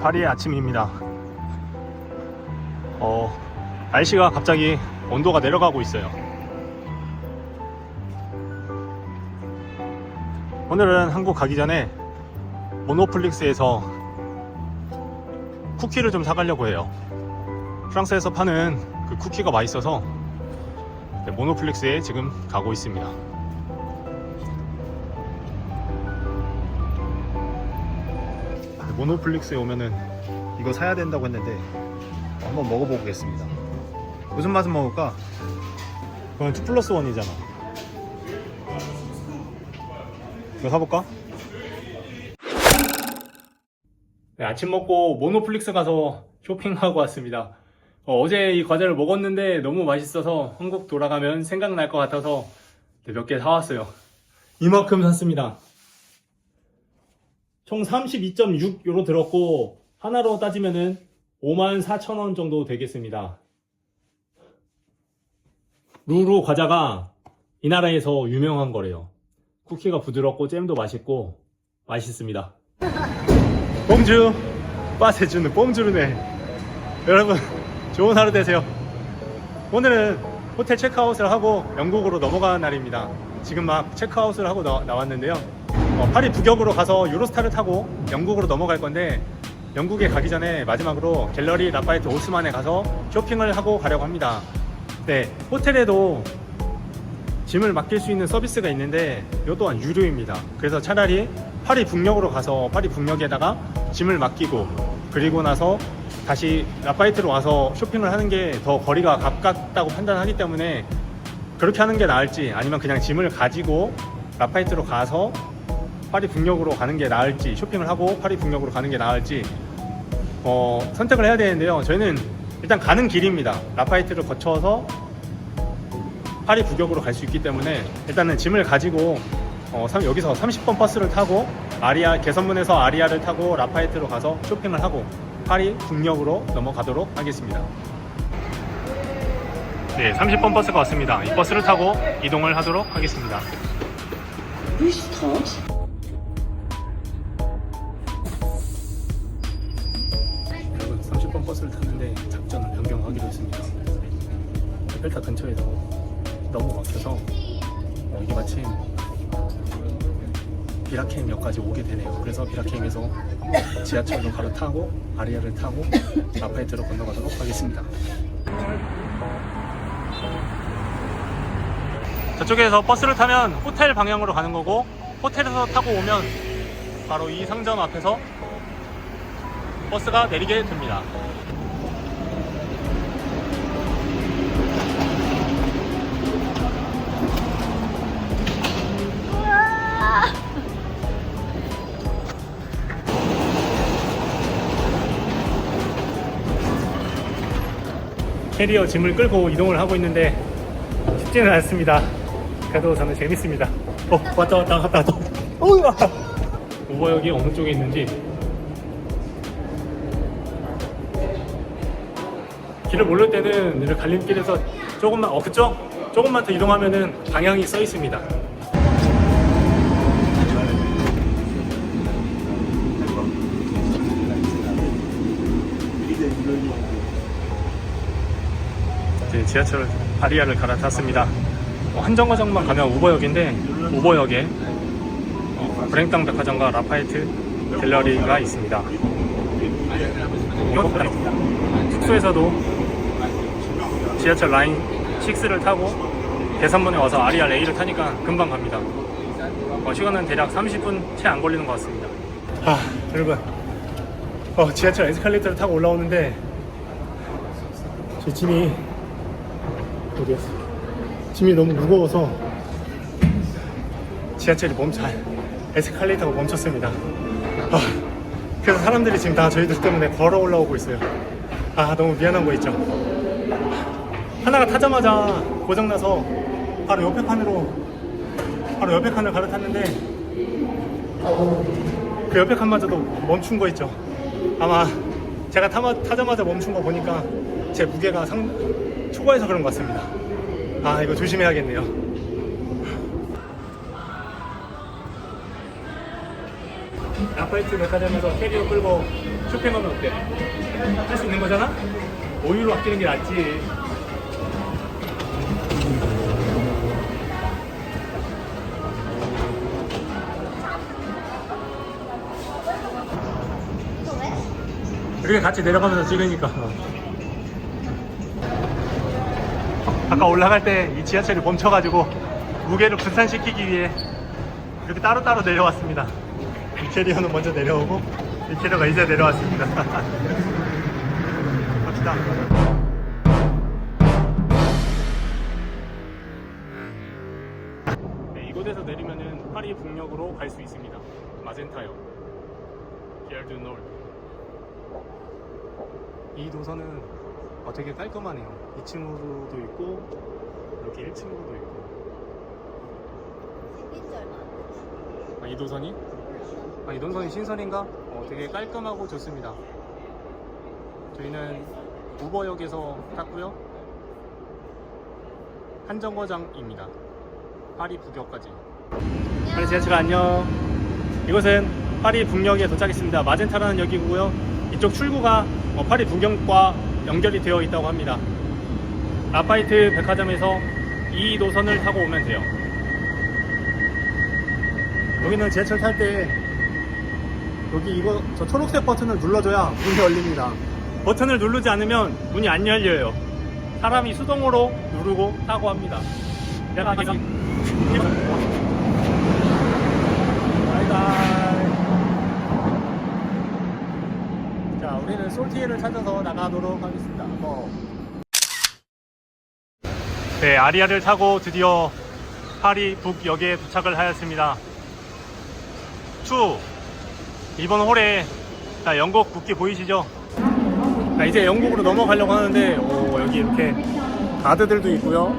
파리의 아침입니다. 어, 날씨가 갑자기 온도가 내려가고 있어요. 오늘은 한국 가기 전에 모노플릭스에서 쿠키를 좀 사가려고 해요. 프랑스에서 파는 그 쿠키가 맛있어서 네, 모노플릭스에 지금 가고 있습니다. 모노플릭스에 오면은 이거 사야 된다고 했는데 한번 먹어보겠습니다. 무슨 맛은 먹을까? 그건 2 플러스 1이잖아. 이거 사볼까? 네, 아침 먹고 모노플릭스 가서 쇼핑하고 왔습니다. 어, 제이 과자를 먹었는데 너무 맛있어서 한국 돌아가면 생각날 것 같아서 네, 몇개 사왔어요. 이만큼 샀습니다. 총 32.6유로 들었고 하나로 따지면은 54,000원 정도 되겠습니다. 루루 과자가 이 나라에서 유명한 거래요. 쿠키가 부드럽고 잼도 맛있고 맛있습니다. 뽕주 빠세주는 뽕주르네 여러분 좋은 하루 되세요 오늘은 호텔 체크아웃을 하고 영국으로 넘어가는 날입니다 지금 막 체크아웃을 하고 나, 나왔는데요 어, 파리 북역으로 가서 유로스타를 타고 영국으로 넘어갈 건데 영국에 가기 전에 마지막으로 갤러리 라파이트 오스만에 가서 쇼핑을 하고 가려고 합니다 네 호텔에도 짐을 맡길 수 있는 서비스가 있는데 이것 또한 유료입니다. 그래서 차라리 파리 북역으로 가서 파리 북역에다가 짐을 맡기고 그리고 나서 다시 라파이트로 와서 쇼핑을 하는 게 더 거리가 가깝다고 판단하기 때문에 그렇게 하는 게 나을지 아니면 그냥 짐을 가지고 라파이트로 가서 파리 북역으로 가는 게 나을지 쇼핑을 하고 파리 북역으로 가는 게 나을지 어, 선택을 해야 되는데요. 저희는 일단 가는 길입니다. 라파이트를 거쳐서 파리 북역으로 갈 수 있기 때문에 일단은 짐을 가지고 어, 삼- 여기서 30번 버스를 타고 아리아 개선문에서 아리아를 타고 라파에트로 가서 쇼핑을 하고 파리 북역으로 넘어가도록 하겠습니다. 네, 30번 버스가 왔습니다. 이 버스를 타고 이동을 하도록 하겠습니다. 되네요. 그래서 비라케임에서 지하철로 갈아타고 아리아를 타고 라파에트로 건너가도록 하겠습니다. 저쪽에서 버스를 타면 호텔 방향으로 가는 거고 호텔에서 타고 오면 바로 이 상점 앞에서 버스가 내리게 됩니다. 캐리어 짐을 끌고 이동을 하고 있는데 쉽지는 않습니다. 그래도 저는 재밌습니다. 어, 왔다 왔다 갔다 왔다. 어우, 와. 오버역이 어느 쪽에 있는지 길을 모를 때는 이렇게 갈림길에서 조금만 어 그쪽 조금만 더 이동하면은 방향이 써 있습니다. 지하철 아리아를 갈아탔습니다. 어, 한 정거장만 가면 우버역인데 우버역에 어, 브랭땅 백화점과 라파이트 갤러리가 있습니다. 숙소에서도 지하철 라인 6를 타고 대산문에 와서 아리아 레이를 타니까 금방 갑니다. 어, 시간은 대략 30분 채 안 걸리는 것 같습니다. 아, 여러분. 어, 지하철 에스컬레이터를 타고 올라오는데 제 짐이 어디였어? 짐이 너무 무거워서 지하철이 멈춰 에스컬레이터가 멈췄습니다. 아, 그래서 사람들이 지금 다 저희들 때문에 걸어 올라오고 있어요. 아 너무 미안한 거 있죠. 하나가 타자마자 고장나서 바로 옆에 칸으로 바로 옆에 칸을 갈아탔는데 그 옆에 칸마저도 멈춘 거 있죠. 아마 제가 타마, 타자마자 멈춘 거 보니까 제 무게가 상, 초과해서 그런 것 같습니다. 아 이거 조심해야겠네요. 라파이트 백화점에서 캐리어 끌고 쇼핑 가면 어때? 할 수 있는 거잖아? 5유로 아끼는 게 낫지. 이렇게 같이 내려가면서 찍으니까. 아까 올라갈 때 이 지하철이 멈춰가지고 무게를 분산시키기 위해 이렇게 따로따로 내려왔습니다. 이 캐리어는 먼저 내려오고 이 캐리어가 이제 내려왔습니다. 갑시다. 네, 이곳에서 내리면은 파리 북녘으로 갈 수 있습니다. 마젠타역. 기알드 노르. 이 도서는 어, 되게 깔끔하네요. 2층으로도 있고 이렇게 1층으로도 있고. 아, 이 도선이? 아, 이 도선이 신선인가? 어, 되게 깔끔하고 좋습니다. 저희는 우버역에서 탔고요. 한정거장입니다. 파리 북역까지. 파리 지하철 안녕. 이곳은 파리 북역에 도착했습니다. 마젠타라는 역이고요. 이쪽 출구가 어, 파리 북역과 연결이 되어 있다고 합니다. 라파이트 백화점에서 이 노선을 타고 오면 돼요. 여기는 지하철 탈 때 여기 이거 저 초록색 버튼을 눌러줘야 문이 열립니다. 버튼을 누르지 않으면 문이 안 열려요. 사람이 수동으로 누르고 타고 합니다. 내가 바이바이. 자, 우리는 솔티에를 찾아서 나가도록 하겠습니다. 뭐. 네, 아리아를 타고 드디어 파리 북역에 도착을 하였습니다. 추 이번 홀에 자, 영국 국기 보이시죠? 자, 이제 영국으로 넘어가려고 하는데 오, 여기 이렇게 가드들도 있고요.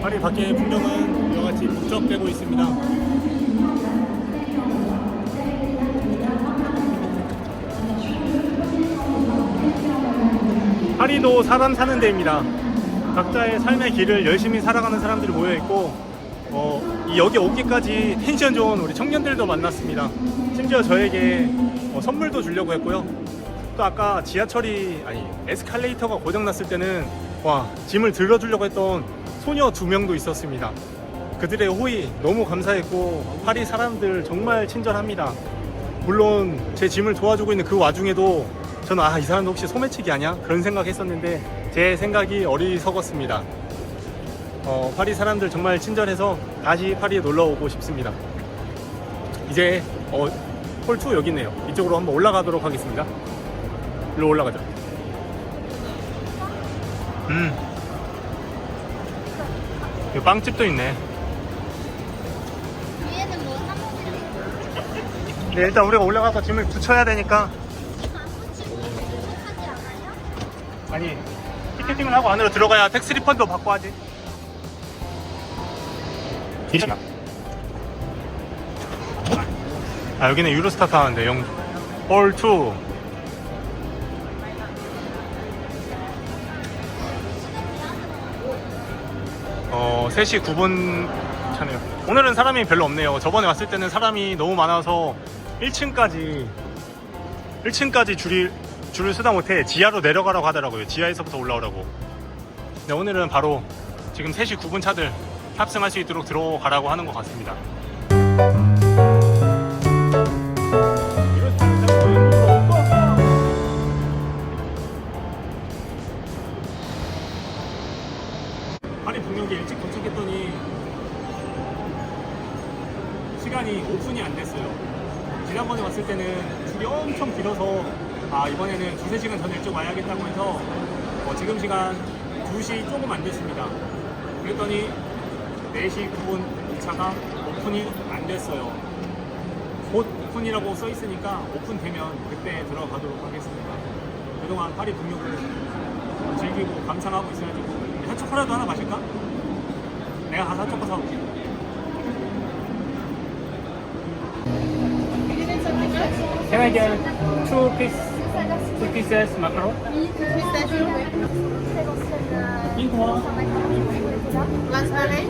파리 밖의 풍경은 이와 같이 북적대고 있습니다. 파리도 사람 사는 데입니다. 각자의 삶의 길을 열심히 살아가는 사람들이 모여 있고 어, 이 여기 오기까지 텐션 좋은 우리 청년들도 만났습니다. 심지어 저에게 어, 선물도 주려고 했고요. 또 아까 지하철이 아니 에스컬레이터가 고장 났을 때는 와 짐을 들어주려고 했던 소녀 두 명도 있었습니다. 그들의 호의 너무 감사했고 파리 사람들 정말 친절합니다. 물론 제 짐을 도와주고 있는 그 와중에도 저는 아 이 사람도 혹시 소매치기 아니야? 그런 생각했었는데 제 생각이 어리석었습니다. 어, 파리 사람들 정말 친절해서 다시 파리에 놀러 오고 싶습니다. 이제 어, 홀2 여기 있네요. 이쪽으로 한번 올라가도록 하겠습니다. 일로 올라가자. 음. 이 빵집도 있네. 위에는 뭐 사무실이 네, 일단 우리가 올라가서 짐을 붙여야 되니까 아니 티켓팅을 하고 안으로 들어가야 택스 리펀도 받고 하지. 괜찮아. 아 여기는 유로스타 타는데 영 홀2 어 3시 9분 차네요 오늘은 사람이 별로 없네요 저번에 왔을 때는 사람이 너무 많아서 1층까지 1층까지 줄이 줄을 쓰다 못해 지하로 내려가라고 하더라고요. 지하에서부터 올라오라고. 근데 오늘은 바로 지금 3시 9분 차들 탑승할 수 있도록 들어가라고 하는 것 같습니다. 파리 북역에 일찍 도착했더니 시간이 오픈이 안 됐어요. 지난번에 왔을 때는 줄이 엄청 길어서 아 이번에는 두세 시간 전에 일찍 와야겠다고 해서 어, 지금 시간 2시 조금 안 됐습니다. 그랬더니 4시 9분 이 차가 오픈이 안 됐어요. 곧 오픈이라고 써 있으니까 오픈되면 그때 들어가도록 하겠습니다. 그동안 파리 북역을 즐기고 감상하고 있어가지고 핫초코라도 하나 마실까? 내가 가서 핫초코 사올게. Can I get two piece, two pieces macaron? Pink one. Raspberry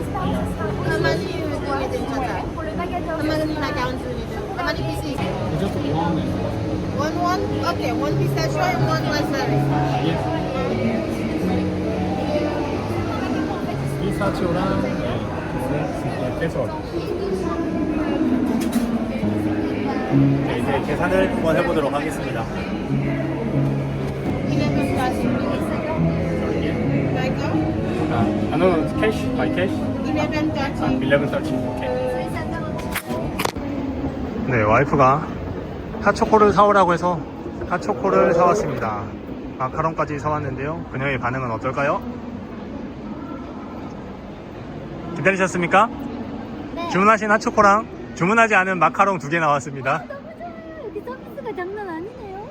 How much you do it in total? How much in a 40 les deux How much many pieces? just one. One one? Okay, one pistachio and one raspberry. Yes. 피스타치오랑 네, 캐설. 네, 이제 계산을 한번 해보도록 하겠습니다. 아, 캐시. Eleven thirty. 1130. 오케이. 네, 와이프가 핫초코를 사오라고 해서 핫초코를 사왔습니다. 마카롱까지 사왔는데요. 그녀의 반응은 어떨까요? 기다리셨습니까? 네. 주문하신 핫초코랑 주문하지 않은 마카롱 두 개 나왔습니다. 너무 좋아요. 여기 서비스가 장난 아니네요.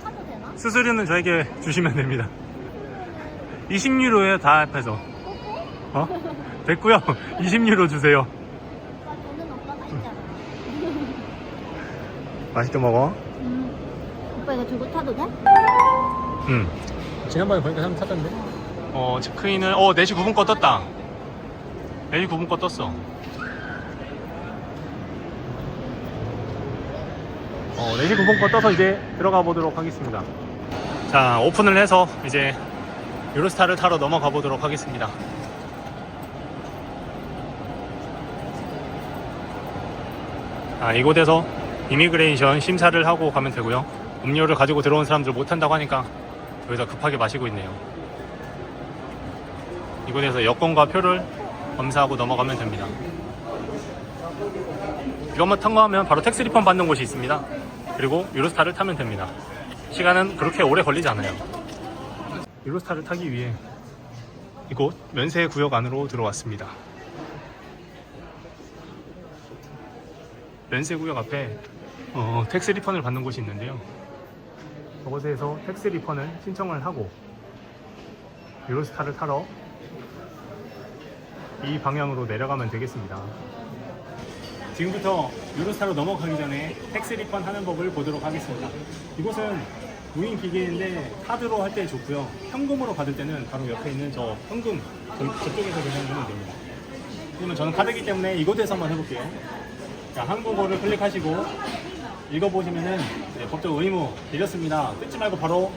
이거 되나? 수수료는 저에게 주시면 됩니다. 20유로에 다 합해서. 어? 됐고요. 20유로 주세요. 오빠 돈은 오빠가 있잖아. 맛있게 먹어. 음. 오빠 이거 들고 타도 돼? 응. 지난번에 보니까 한번 타던데? 어, 체크인을, 어, 4시 9분 거 떴다. 4시 9분 거 떴어. 어, 4시 9분 거 떠서 이제 들어가 보도록 하겠습니다. 자, 오픈을 해서 이제 유로스타를 타러 넘어가 보도록 하겠습니다. 아, 이곳에서 이미그레이션 심사를 하고 가면 되고요. 음료를 가지고 들어온 사람들 못 한다고 하니까 여기서 급하게 마시고 있네요. 이곳에서 여권과 표를 검사하고 넘어가면 됩니다. 이것만 통과하면 바로 택스 리펀 받는 곳이 있습니다. 그리고 유로스타를 타면 됩니다. 시간은 그렇게 오래 걸리지 않아요. 유로스타를 타기 위해 이곳 면세 구역 안으로 들어왔습니다. 면세 구역 앞에 어, 텍스 리펀을 받는 곳이 있는데요. 저곳에서 텍스 리펀을 신청을 하고 유로스타를 타러 이 방향으로 내려가면 되겠습니다. 지금부터 유로스타로 넘어가기 전에 텍스 리펀 하는 법을 보도록 하겠습니다. 이곳은 무인 기계인데 카드로 할 때 좋고요. 현금으로 받을 때는 바로 옆에 있는 저 현금 저, 저쪽에서 계산하면 됩니다. 그러면 저는 카드기 때문에 이곳에서 한번 해볼게요. 자, 한국어를 클릭하시고 읽어보시면은 네, 법적 의무 드렸습니다. 뜯지 말고 바로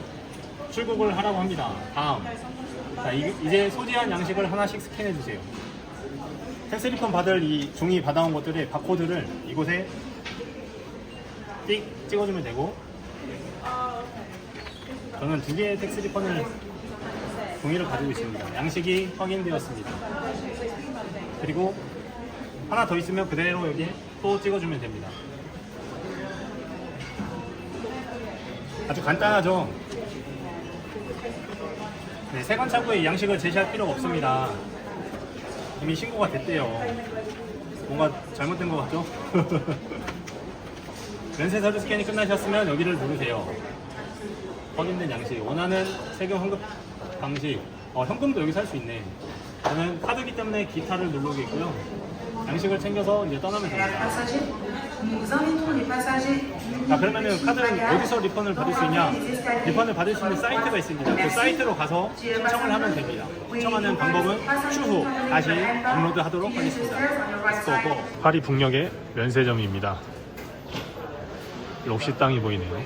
출국을 하라고 합니다. 다음. 자, 이, 이제 소지한 양식을 하나씩 스캔해 주세요. 텍스 리펀 받을 이 종이 받아온 것들의 바코드를 이곳에 띡 찍어주면 되고 저는 두 개의 텍스 리펀을 종이를 가지고 있습니다. 양식이 확인되었습니다. 그리고 하나 더 있으면 그대로 여기에 또 찍어주면 됩니다. 아주 간단하죠? 네, 세관 창구에 이 양식을 제시할 필요가 없습니다. 이미 신고가 됐대요. 뭔가 잘못된 것 같죠? 면세 서류 스캔이 끝나셨으면 여기를 누르세요. 확인된 양식, 원하는 세금 환급 방식, 어, 현금도 여기서 할수 있네. 저는 카드기 때문에 기타를 누르겠고요. 양식을 챙겨서 이제 떠나면 됩니다. 자 그러면은 카드는 어디서 리펀을 받을 수 있냐? 리펀을 받을 수 있는 사이트가 있습니다. 그 사이트로 가서 신청을 하면 됩니다. 신청하는 방법은 추후 다시 업로드하도록 하겠습니다. 고 파리 북녘의 면세점입니다. 록시 땅이 보이네요.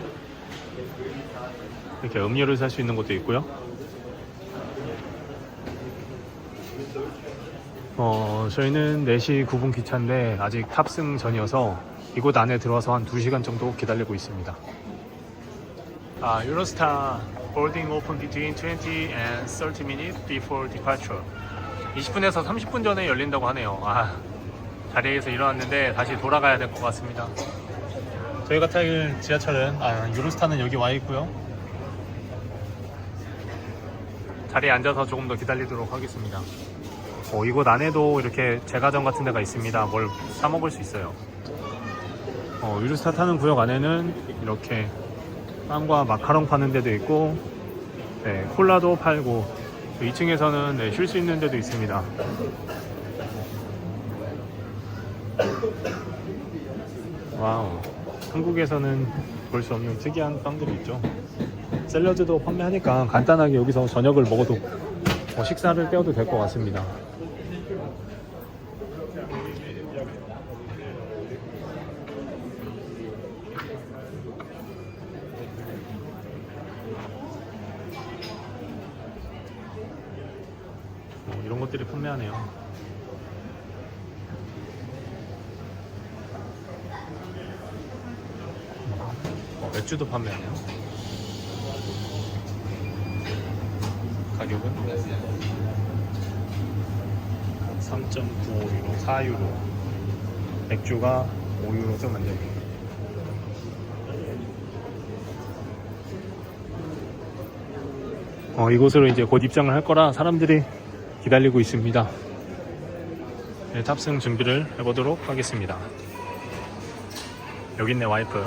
이렇게 음료를 살 수 있는 곳도 있고요. 어, 저희는 4시 9분 기차인데 아직 탑승 전이어서 이곳 안에 들어와서 한 2시간 정도 기다리고 있습니다. 아, 유로스타 boarding open between 20 and 30 minutes before departure. 20분에서 30분 전에 열린다고 하네요. 아, 자리에서 일어났는데 다시 돌아가야 될 것 같습니다. 저희가 탈 지하철은 아, 유로스타는 여기 와 있고요. 자리에 앉아서 조금 더 기다리도록 하겠습니다. 어, 이곳 안에도 이렇게 제과점 같은 데가 있습니다. 뭘 사 먹을 수 있어요. 어, 유로스타 타는 구역 안에는 이렇게 빵과 마카롱 파는 데도 있고, 네, 콜라도 팔고, 2층에서는 쉴수 있는 데도 있습니다. 와우. 한국에서는 볼 수 없는 특이한 빵들이 있죠. 샐러드도 판매하니까 간단하게 여기서 저녁을 먹어도 뭐 식사를 때워도 될 것 같습니다. 것들이 판매하네요. 어, 맥주도 판매하네요. 가격은 3.95유로, 4유로. 맥주가 5유로 좀 안되고 어, 이곳으로 이제 곧 입장을 할 거라 사람들이 기다리고 있습니다. 네, 탑승 준비를 해보도록 하겠습니다. 여기 있네 와이프.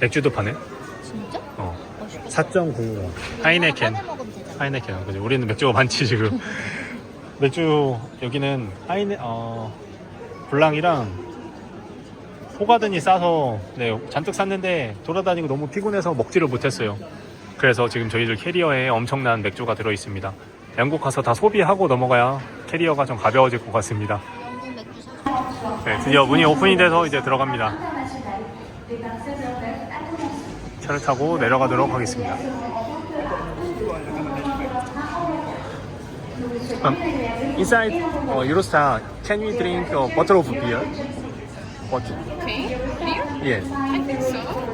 맥주도 파네. 진짜? 어. 맛있겠다. 4.95 하이네켄. 하이네켄. 그지? 우리는 맥주가 많지 지금. 맥주 여기는 하이네 어 블랑이랑 호가든이 싸서 네, 잔뜩 샀는데 돌아다니고 너무 피곤해서 먹지를 못했어요. 그래서 지금 저희들 캐리어에 엄청난 맥주가 들어 있습니다. 영국 가서 다 소비하고 넘어가야 캐리어가 좀 가벼워질 것 같습니다. 네, 드디어 문이 오픈이 돼서 이제 들어갑니다. 차를 타고 내려가도록 하겠습니다. Um, inside uh, Eurostar, can we drink a bottle of beer? What? Okay, beer? Yes. I think so.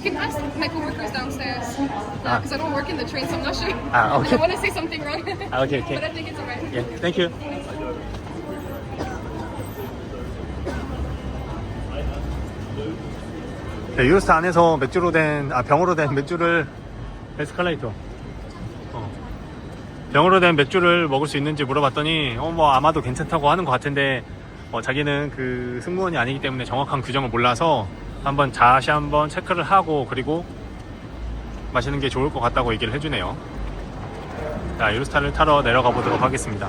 You can ask my coworkers downstairs. Ah. Because I don't work in the train, so I'm not sure. Ah, I okay. don't want to say something wrong. Ah, okay, okay. But I think it's alright. Yeah, thank you. 네, 유로스타 안에서 맥주로 된, 아, 병으로 된 맥주를, 에스컬레이터. 어. 병으로 된 맥주를 먹을 수 있는지 물어봤더니, 어, 뭐, 아마도 괜찮다고 하는 것 같은데, 어, 자기는 그 승무원이 아니기 때문에 정확한 규정을 몰라서 한번 다시 한번 체크를 하고, 그리고 마시는 게 좋을 것 같다고 얘기를 해주네요. 자, 유로스타를 타러 내려가 보도록 하겠습니다.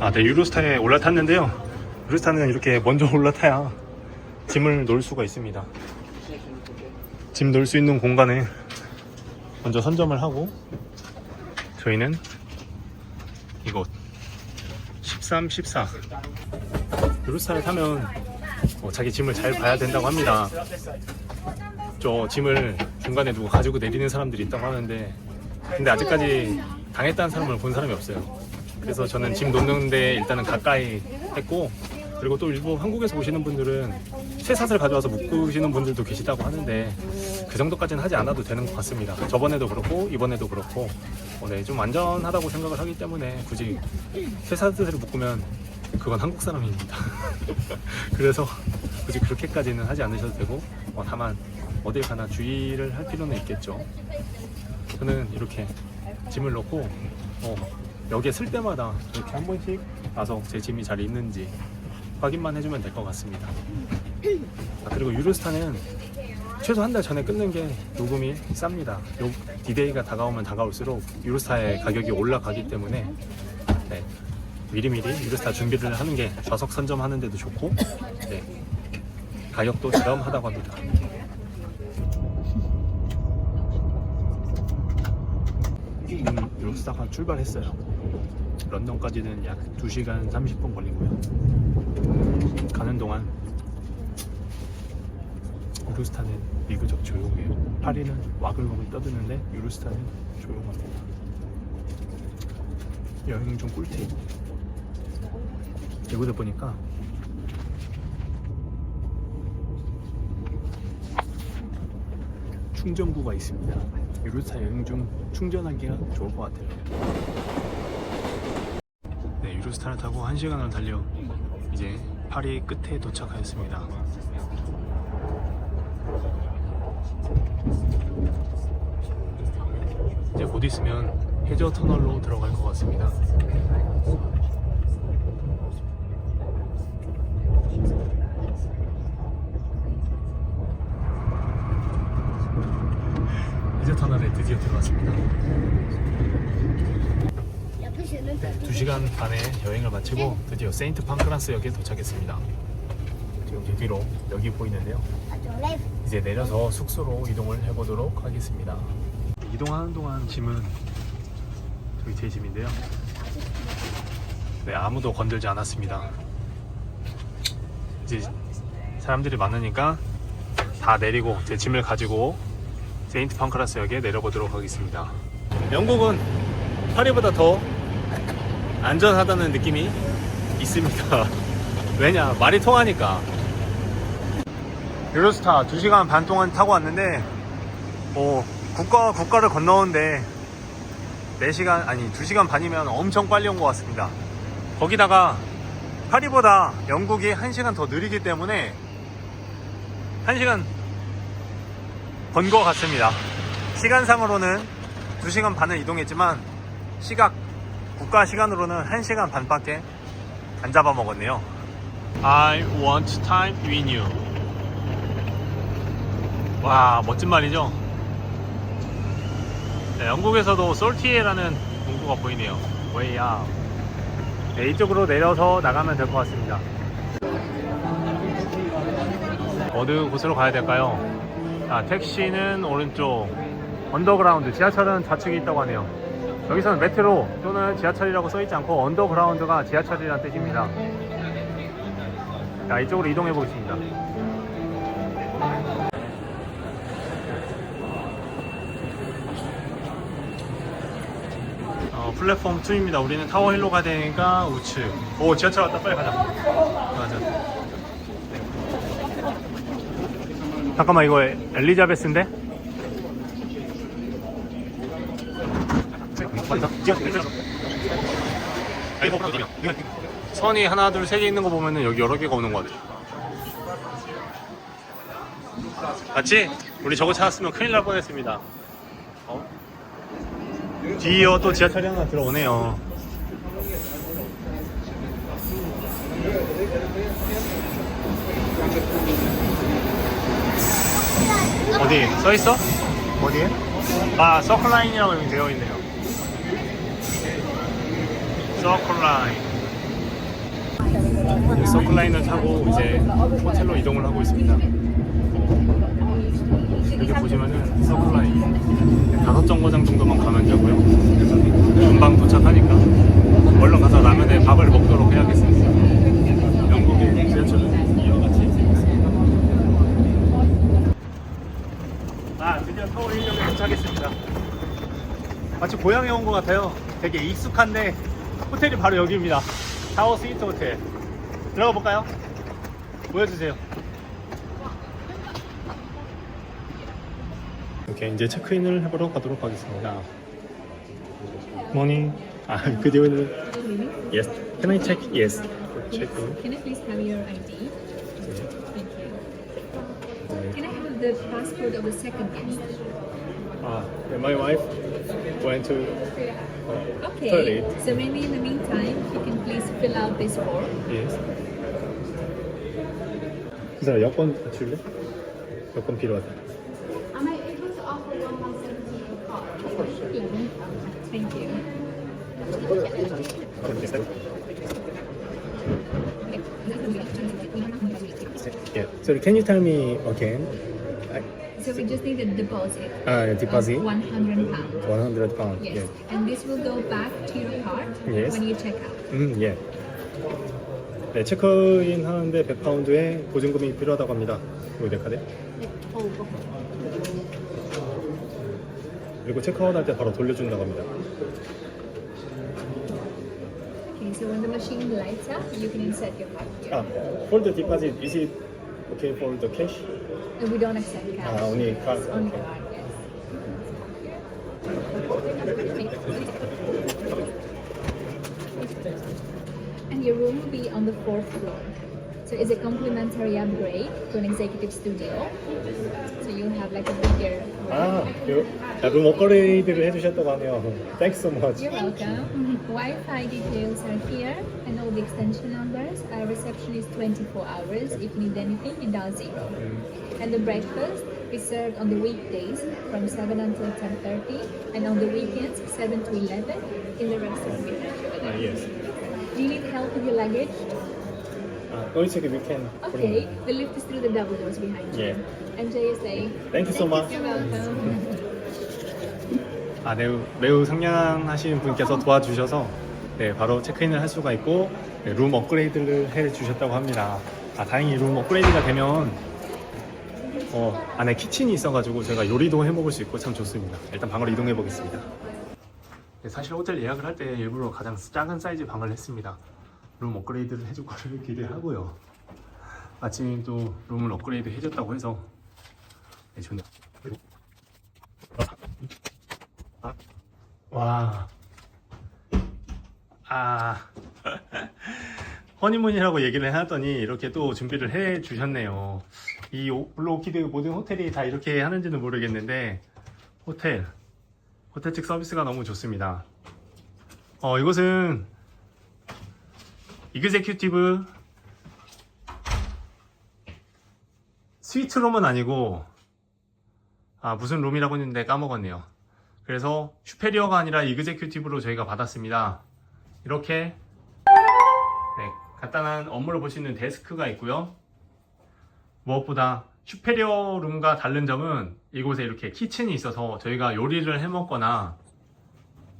아, 네, 유로스타에 올라탔는데요. 유로스타는 이렇게 먼저 올라타야 짐을 놓을 수가 있습니다. 짐 놓을 수 있는 공간에 먼저 선점을 하고 저희는 이곳 13, 14 유로스타를 타면 뭐 자기 짐을 잘 봐야 된다고 합니다. 저 짐을 중간에 누구 가지고 내리는 사람들이 있다고 하는데 근데 아직까지 당했다는 사람을 본 사람이 없어요. 그래서 저는 짐 놓는데 일단은 가까이 했고 그리고 또 일부 한국에서 오시는 분들은 쇠사슬 가져와서 묶으시는 분들도 계시다고 하는데 그 정도까지는 하지 않아도 되는 것 같습니다. 저번에도 그렇고 이번에도 그렇고 어, 네, 좀 안전하다고 생각을 하기 때문에 굳이 쇠사슬을 묶으면 그건 한국 사람입니다. 그래서 굳이 그렇게까지는 하지 않으셔도 되고 어, 다만 어딜 가나 주의를 할 필요는 있겠죠. 저는 이렇게 짐을 넣고 어, 여기에 쓸 때마다 이렇게 한 번씩 와서 제 짐이 잘 있는지 확인만 해주면 될 것 같습니다. 아, 그리고 유로스타는 최소 한 달 전에 끊는 게 요금이 쌉니다. 요 디데이가 다가오면 다가올수록 유로스타의 가격이 올라가기 때문에 네, 미리미리 유로스타 준비를 하는 게 좌석 선점하는 데도 좋고 네, 가격도 저렴하다고 합니다. 지금 유로스타가 출발했어요. 런던까지는 약 2시간 30분 걸리고요. 가는 동안 유로스타는 비교적 조용해요. 파리는 와글와글 떠드는데 유로스타는 조용합니다. 여행 중 꿀팁. 여기다 보니까 충전구가 있습니다. 유로스타 여행 중 충전하기가 좋을 것 같아요. 네, 유로스타를 타고 1시간을 달려 이제 파리 끝에 도착하였습니다. 이제 곧 있으면 해저 터널로 들어갈 것 같습니다. 해저 터널에 드디어 들어왔습니다. 2시간 반의 여행을 마치고 드디어 세인트 팡크란스 역에 도착했습니다. 지금 여기로 여기 보이는데요. 이제 내려서 숙소로 이동을 해보도록 하겠습니다. 이동하는 동안 짐은 저기 제 짐인데요. 네, 아무도 건들지 않았습니다. 이제 사람들이 많으니까 다 내리고 제 짐을 가지고 세인트 펑크라스역에 내려보도록 하겠습니다. 영국은 파리보다 더 안전하다는 느낌이 있습니다. 왜냐 말이 통하니까. 유로스타 2시간 반 동안 타고 왔는데 뭐 국가와 국가를 건너는데 4시간 아니 2시간 반이면 엄청 빨리 온 것 같습니다. 거기다가 파리보다 영국이 1시간 더 느리기 때문에 1시간 번 것 같습니다. 시간상으로는 2시간 반을 이동했지만 시각 국가 시간으로는 1시간 반밖에 안 잡아먹었네요. I want time you. 와 멋진 말이죠. 네, 영국에서도 솔티에라는 문구가 보이네요. Out. 네, 이쪽으로 내려서 나가면 될 것 같습니다. 어느 곳으로 가야 될까요? 자, 택시는 오른쪽, 언더그라운드, 지하철은 좌측에 있다고 하네요. 여기서는 메트로 또는 지하철이라고 써있지 않고 언더그라운드가 지하철이라는 뜻입니다. 자, 이쪽으로 이동해 보겠습니다. 어, 플랫폼 2입니다. 우리는 타워 힐로 가야 되니까 우측. 오, 지하철 왔다. 빨리 가자. 가자. 잠깐만, 이거 엘리자베스인데? 맞다. 선이 하나, 둘, 세 개 있는 거 보면은 여기 여러 개가 오는 거 같아. 맞지? 우리 저거 찾았으면 큰일 날 뻔했습니다. 어? 뒤이어 또 지하철이 하나 들어오네요. 어디 써 있어? 어디에? 아 서클라인이라고 여기 되어 있네요. 서클라인. 이 서클라인을 타고 이제 호텔로 이동을 하고 있습니다. 여기 보시면은 서클라인 다섯 정거장 정도만 가면 되고요. 금방 도착하니까 얼른 가서 라면에 밥을 먹도록 해야겠습니다. 영국의 지하철은 이와 같이. 아 드디어 서울 1역에 도착했습니다. 마치 고향에 온 것 같아요. 되게 익숙한데 호텔이 바로 여기입니다. 타워 스위트 호텔. 들어가 볼까요? 보여주세요. 이렇게 이제 체크인을 해보러 가도록 하겠습니다. Morning. 아, good evening. Yes. Can I check? Yes. Check in. Can I please have your ID? Thank you. Can I have the passport of the second guest? Ah, yeah, my wife went to Okay. Toilet. So maybe in the meantime, you can please fill out this form. yes. 그 사람 여권 줄래? 여권 필요하다. Thank you. Yeah. So can you tell me again? So we just need a deposit. Ah, deposit. Of 100 pounds. 100 pound. Yes. And this will go back to your card Yes. when you check out. 음, 예. 네, 체크인 하는데 100파운드의 보증금이 필요하다고 합니다. 로데 카드. 그리고 체크아웃 할 때 바로 돌려준다고 합니다. Okay, so when the machine lights up, you can insert your card here. 아, for the deposit, is it okay for the cash? And we don't accept cash. 아, only card. It's only card, yes. And your room will be on the fourth floor. So it's a complimentary upgrade to an executive studio. So you'll have like a bigger room. 아, 요, 자, 룸 업그레이드를 해주셨다고 하네요. Thanks so much. You're welcome. Wi-Fi details are here and all the extension numbers. Our reception is 24 hours. If you need anything, you dial zero. And the breakfast is served on the weekdays from 7 until 10.30 and on the weekends 7 to 11 in the restaurant behind you. 아, yes. Do you need help with your luggage? 아, okay. We can. Okay, the lift is through the double doors behind you. Yeah. Stay. Thank you so much. You're welcome. 아, 매우, 매우 상냥하신 분께서 도와주셔서 네, 바로 체크인을 할 수가 있고 네, 룸 업그레이드를 해 주셨다고 합니다. 아, 다행히 룸 업그레이드가 되면 어, 안에 키친이 있어가지고 제가 요리도 해 먹을 수 있고 참 좋습니다. 일단 방으로 이동해 보겠습니다. 네, 사실 호텔 예약을 할 때 일부러 가장 작은 사이즈 방을 했습니다. 룸 업그레이드를 해줄 거를 기대하고요. 마침 또 룸을 업그레이드 해줬다고 해서 네. 그리고 아, 와, 아, 허니문이라고 얘기를 해놨더니 이렇게 또 준비를 해 주셨네요. 이 오키드 모든 호텔이 다 이렇게 하는지는 모르겠는데 호텔 호텔 측 서비스가 너무 좋습니다. 어 이곳은 이그제큐티브 스위트룸은 아니고 아 무슨 룸이라고 했는데 까먹었네요. 그래서 슈페리어가 아니라 이그제큐티브로 저희가 받았습니다. 이렇게 네, 간단한 업무를 볼 수 있는 데스크가 있고요. 무엇보다 슈페리어 룸과 다른 점은 이곳에 이렇게 키친이 있어서 저희가 요리를 해 먹거나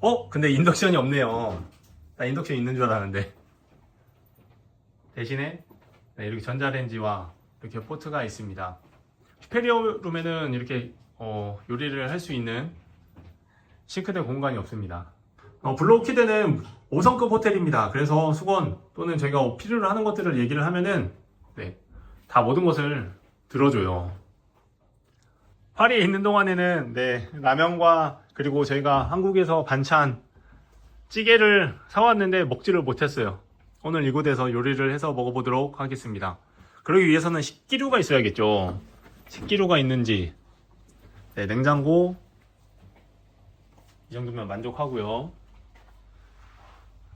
어? 근데 인덕션이 없네요. 나 인덕션 있는 줄 알았는데 대신에 네, 이렇게 전자레인지와 이렇게 포트가 있습니다. 슈페리어 룸에는 이렇게 어, 요리를 할 수 있는 싱크대 공간이 없습니다. 어, 블루오키드는 5성급 호텔입니다. 그래서 수건 또는 저희가 필요로 하는 것들을 얘기를 하면은 네, 다 모든 것을 들어줘요. 파리에 있는 동안에는 네, 라면과 그리고 저희가 한국에서 반찬 찌개를 사왔는데 먹지를 못했어요. 오늘 이곳에서 요리를 해서 먹어보도록 하겠습니다. 그러기 위해서는 식기류가 있어야겠죠. 식기류가 있는지 네, 냉장고 이 정도면 만족하고요.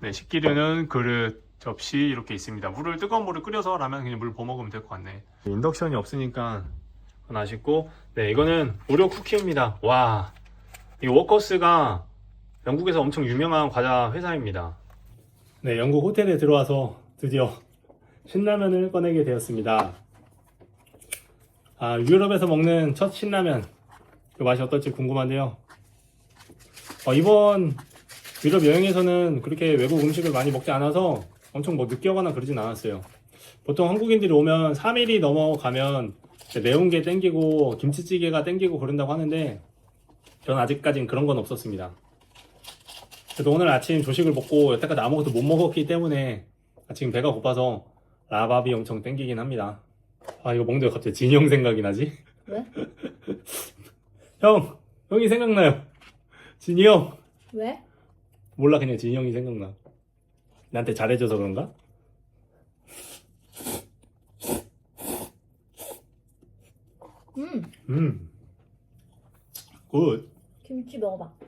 네, 식기류는 그릇, 접시 이렇게 있습니다. 물을 뜨거운 물을 끓여서 라면 그냥 물 버먹으면 될 것 같네. 인덕션이 없으니까 그건 아쉽고, 네, 이거는 오리오 쿠키입니다. 와, 이 워커스가 영국에서 엄청 유명한 과자 회사입니다. 네, 영국 호텔에 들어와서 드디어 신라면을 꺼내게 되었습니다. 아, 유럽에서 먹는 첫 신라면. 그 맛이 어떨지 궁금한데요. 어, 이번 유럽 여행에서는 그렇게 외국 음식을 많이 먹지 않아서 엄청 뭐 느끼하거나 그러진 않았어요. 보통 한국인들이 오면 3일이 넘어가면 매운 게 땡기고 김치찌개가 땡기고 그런다고 하는데 저는 아직까진 그런 건 없었습니다. 그래도 오늘 아침 조식을 먹고 여태까지 아무것도 못 먹었기 때문에 지금 배가 고파서 라밥이 엄청 땡기긴 합니다. 아 이거 먹는데 갑자기 형 생각이 나지? 왜? 형! 형이 생각나요. 진이 형! 왜? 몰라 그냥 진이 형이 생각나. 나한테 잘해줘서 그런가? 음, 음. 굿. 김치 먹어봐.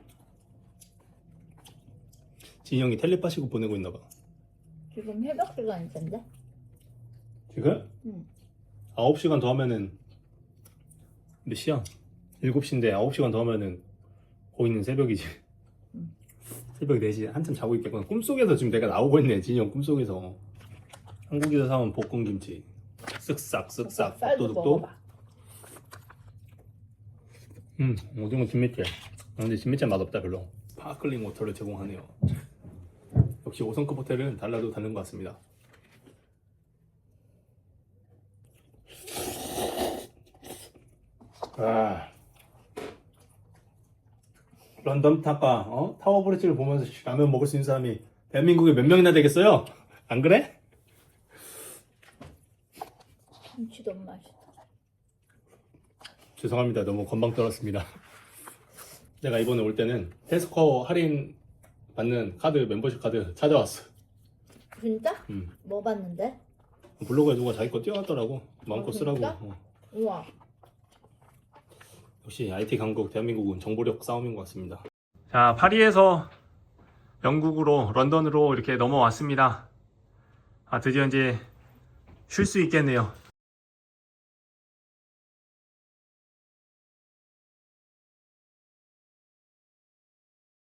진이 형이 텔레파시고 보내고 있나 봐. 지금 새벽 시간일 텐데. 지금? 응. 9시간 더 하면은 몇 시야? 7시인데 9시간 더 하면은 거기는 새벽이지. 새벽 4시 한참 자고 있겠구나. 꿈속에서 지금 내가 나오고 있네. 진이 형 꿈속에서. 한국에서 사온 볶음김치. 쓱싹 쓱싹 또또또. 음, 오징어 진미채. 아, 근데 진미채 맛없다 별로. 파클링 워터를 제공하네요. 역시 5성급 호텔은 달라도 다른 것 같습니다. 아, 런던 타카 어? 타워 브릿지를 보면서 라면 먹을 수 있는 사람이 대한민국에 몇 명이나 되겠어요? 안 그래? 김치 너무 맛있다. 죄송합니다. 너무 건방 떨었습니다. 내가 이번에 올 때는 테스코 할인 받는 카드 멤버십 카드 찾아왔어. 진짜? 음. 뭐 봤는데? 블로그에 누가 자기 거 띄워놨더라고. 마음껏 아, 쓰라고. 진짜? 어. 우와. 역시 IT 강국 대한민국은 정보력 싸움인 것 같습니다. 자, 파리에서 영국으로 런던으로 이렇게 넘어왔습니다. 아, 드디어 이제 쉴 수 있겠네요.